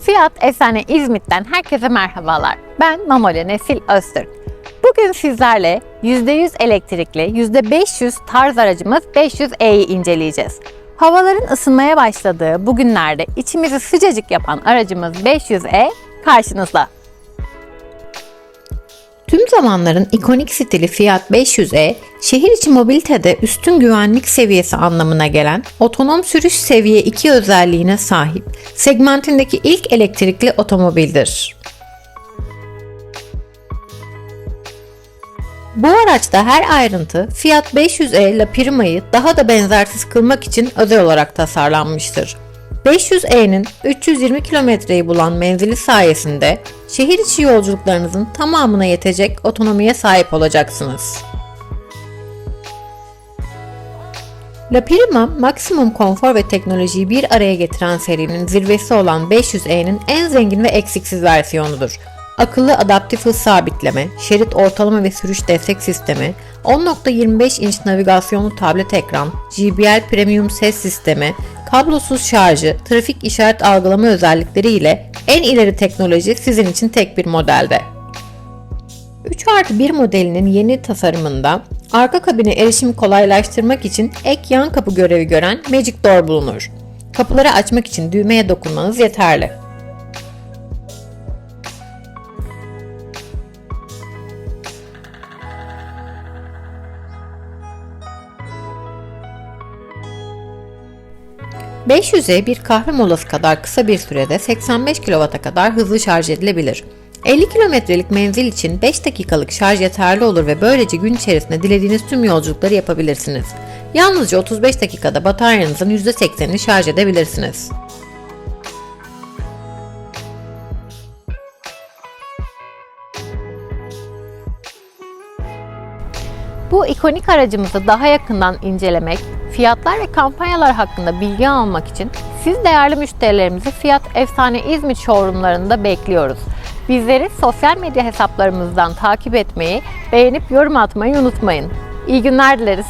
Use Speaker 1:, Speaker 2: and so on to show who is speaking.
Speaker 1: Fiyat Efsane İzmit'ten herkese merhabalar. Ben Mamole Nesil Öztürk. Bugün sizlerle %100 elektrikli, %500 tarz aracımız 500E'yi inceleyeceğiz. Havaların ısınmaya başladığı bu günlerde içimizi sıcacık yapan aracımız 500E karşınızda. Zamanların ikonik stili Fiat 500e, şehir içi mobilitede üstün güvenlik seviyesi anlamına gelen otonom sürüş seviye 2 özelliğine sahip segmentindeki ilk elektrikli otomobildir. Bu araçta her ayrıntı Fiat 500e La Prima'yı daha da benzersiz kılmak için özel olarak tasarlanmıştır. 500e'nin 320 kilometreyi bulan menzili sayesinde şehir içi yolculuklarınızın tamamına yetecek otonomiye sahip olacaksınız. La Prima, maksimum konfor ve teknolojiyi bir araya getiren serinin zirvesi olan 500e'nin en zengin ve eksiksiz versiyonudur. Akıllı adaptif hız sabitleme, şerit ortalama ve sürüş destek sistemi, 10.25 inç navigasyonlu tablet ekran, JBL Premium ses sistemi, kablosuz şarjı, trafik işaret algılama özellikleri ile en ileri teknoloji sizin için tek bir modelde. 3 artı 1 modelinin yeni tasarımında arka kabine erişimi kolaylaştırmak için ek yan kapı görevi gören Magic Door bulunur. Kapıları açmak için düğmeye dokunmanız yeterli. ...500'e bir kahve molası kadar kısa bir sürede 85 kW'a kadar hızlı şarj edilebilir. 50 kilometrelik menzil için 5 dakikalık şarj yeterli olur ve böylece gün içerisinde dilediğiniz tüm yolculukları yapabilirsiniz. Yalnızca 35 dakikada bataryanızın %80'ini şarj edebilirsiniz. Bu ikonik aracımızı daha yakından incelemek, fiyatlar ve kampanyalar hakkında bilgi almak için siz değerli müşterilerimizi Fiyat Efsane İzmit showroomlarında bekliyoruz. Bizleri sosyal medya hesaplarımızdan takip etmeyi, beğenip yorum atmayı unutmayın. İyi günler dileriz.